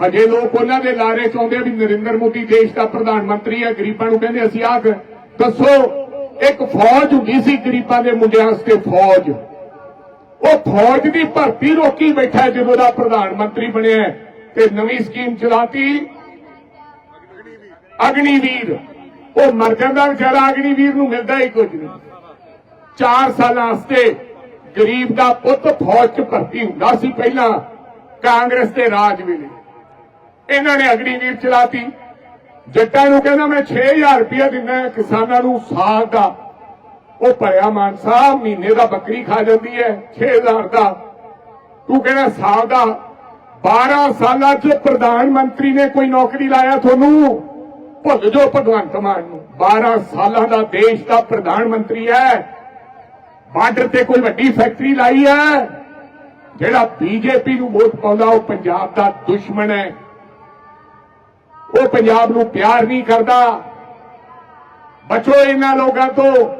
ਹਜੇ ਲੋਕ ਉਹਨਾਂ ਦੇ ਲਾਰੇ ਚਾਹੁੰਦੇ ਆ ਵੀ ਨਰਿੰਦਰ ਮੋਦੀ ਦੇਸ਼ ਦਾ ਪ੍ਰਧਾਨ ਮੰਤਰੀ ਹੈ। ਗਰੀਬਾਂ ਨੂੰ ਕਹਿੰਦੇ ਅਸੀਂ ਆਖ, ਦੱਸੋ, ਇੱਕ ਫੌਜ ਹੁੰਦੀ ਸੀ ਗਰੀਬਾਂ ਦੇ ਮੁੰਡਿਆਂ ਵਾਸਤੇ ਫੌਜ। ਉਹ ਫੌਜ ਦੀ ਭਰਤੀ ਰੋਕੀ ਬੈਠਾ ਜਦੋਂ ਦਾ ਪ੍ਰਧਾਨ ਮੰਤਰੀ ਬਣਿਆ ਤੇ ਨਵੀਂ ਸਕੀਮ ਚਲਾਤੀ। ਅਗਨੀਵੀਰ। ਉਹ ਮਰ ਜਾਂਦਾ ਵਿਚਾਰਾ ਅਗਨੀਵੀਰ ਨੂੰ ਮਿਲਦਾ ਹੀ ਕੁਝ ਨਹੀਂ। 4 ਸਾਲਾਂ ਵਾਸਤੇ ਗਰੀਬ ਦਾ ਪੁੱਤ ਫੌਜ 'ਚ ਭਰਤੀ ਹੁੰਦਾ ਸੀ। ਪਹਿਲਾਂ ਕਾਂਗਰਸ ਦੇ ਰਾਜ ਵੇਲੇ। ਇਹਨਾਂ ਨੇ ਅਗਨੀਵੀਰ ਚਲਾਤੀ। ਜੱਟਾਂ ਨੂੰ ਕਹਿੰਦਾ, ਮੈਂ 6000 ਰੁਪਇਆ ਦਿੰਦਾ ਕਿਸਾਨਾਂ ਨੂੰ ਸਾਲ ਦਾ। ਉਹ ਭਰਿਆ ਮਾਨ ਸਾਹਿਬ, ਮਹੀਨੇ ਦਾ ਬੱਕਰੀ ਖਾ ਜਾਂਦੀ ਹੈ 6000 ਦਾ। ਤੂੰ ਕਹਿੰਦਾ ਸਾਲ ਦਾ। 12 ਸਾਲਾਂ 'ਚ ਪ੍ਰਧਾਨ ਮੰਤਰੀ ਨੇ ਕੋਈ ਨੌਕਰੀ ਲਾਇਆ ਤੁਹਾਨੂੰ? ਭੁੱਲ ਜੋ ਭਗਵੰਤ ਮਾਨ ਨੂੰ। 12 ਸਾਲਾਂ ਦਾ ਦੇਸ਼ ਦਾ ਪ੍ਰਧਾਨ ਮੰਤਰੀ ਹੈ। ਬਾਰਡਰ ਤੇ ਕੋਈ ਵੱਡੀ ਫੈਕਟਰੀ ਲਾਈ ਹੈ। ਜਿਹੜਾ ਬੀਜੇਪੀ ਨੂੰ ਵੋਟ ਪਾਉਂਦਾ, ਉਹ ਪੰਜਾਬ ਦਾ ਦੁਸ਼ਮਣ ਹੈ। ਉਹ ਪੰਜਾਬ ਨੂੰ ਪਿਆਰ ਨਹੀਂ ਕਰਦਾ। ਬਚੋ ਇਹਨਾਂ ਲੋਕਾਂ ਤੋਂ।